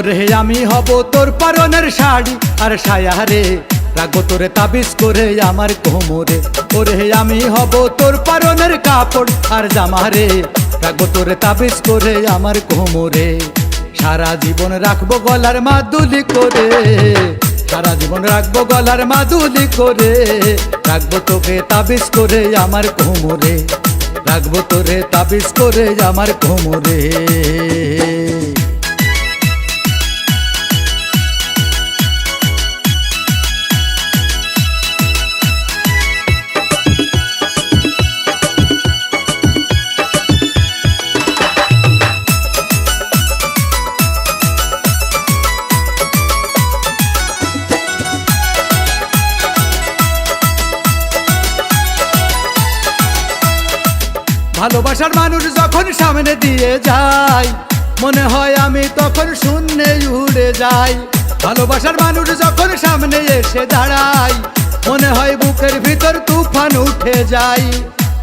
ওরে আমি হব তোর পরনের শাড়ি। আর সায়া রে রাখব তোরে তাবিজ করে আমার কোমরে। ওরে আমি হব তোর পরনের কাপড় আর জামা রে রাখব তোরে তাবিজ করে আমার কোমরে। সারা জীবন রাখব গলার মাদুলি করে। সারা জীবন রাখব গলার মাদুলি করে। রাখব তোকে তাবিজ করে আমার কোমরে। রাখব তোরে তাবিজ করে আমার কোমরে। ভালোবাসার মানুষ যখন সামনে দিয়ে যায়, মনে হয় আমি তখন শূন্যে উড়ে যাই। ভালোবাসার মানুষ যখন সামনে এসে দাঁড়ায়, মনে হয় বুকের ভিতর তুফান উঠে যায়।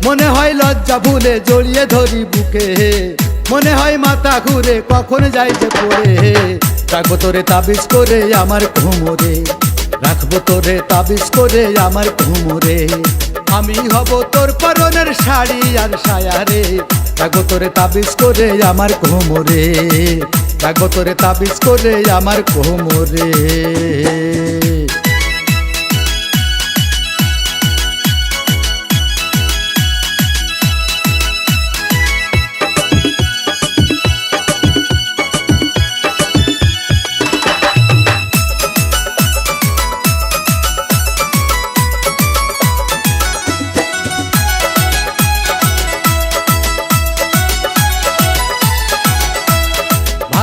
মনে হয় লজ্জা ভুলে জড়িয়ে ধরি বুকে, মনে হয় মাথা ঘুরে কখন যাই যে পড়ে। রাখব তোরে তাবিজ করে আমার ঘুমরে রাখব তোরে তাবিজ করে আমার ঘুমরে আমি হব তোর পরনের শাড়ি আর সায়া রে। রাখব তোরে তাবিজ করে আমার কোমরে। দেখো তোরে তাবিজ করে আমার ঘুমরে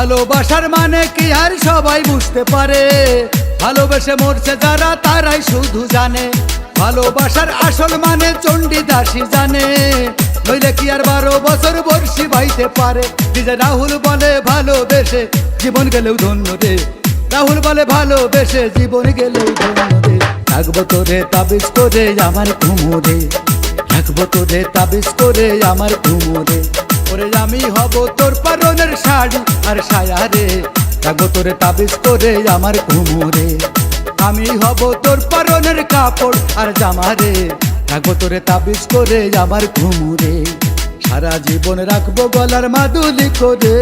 ভালোবাসার মানে কি আর সবাই বুঝতে পারে? ভালোবেসে মরছে যারা, তারাই শুধু জানে। ভালোবাসার আসল মানে চণ্ডী জানে। নইলে কি আর বারো বছর বর্ষি বাইতে পারে? নিজে রাহুল বলে ভালোবেসে জীবন গেলেও ধন্য রে। রাহুল বলে ভালোবেসে জীবন গেলেও ধন্য রে। থাকব তোরে তাবিজ করে আমার ঘুমোরে রাখব তোরে তাবিজ করে আমার ঘুমোরে ওরে আমি হব তোর পরনের শাড়ি। আর সায়া রে রাখব তোরে তাবিজ করে আমার ঘুমোরে। আমি হব তোর পরনের কাপড় আর জামা রে রাখব তোরে তাবিজ করে আমার ঘুমোরে। সারা জীবন রাখব গলার মাদুলি করে,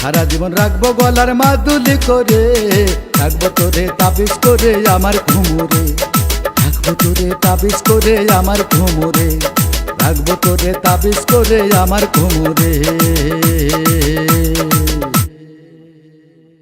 সারা জীবন রাখব গলার মাদুলি করে। রাখব তোরে তাবিজ করে আমার ঘুমোরে রাখব তোরে তাবিজ করে আমার ঘুমোরে। রাখব তোরে তাবিজ করে আমার ঘুমোরে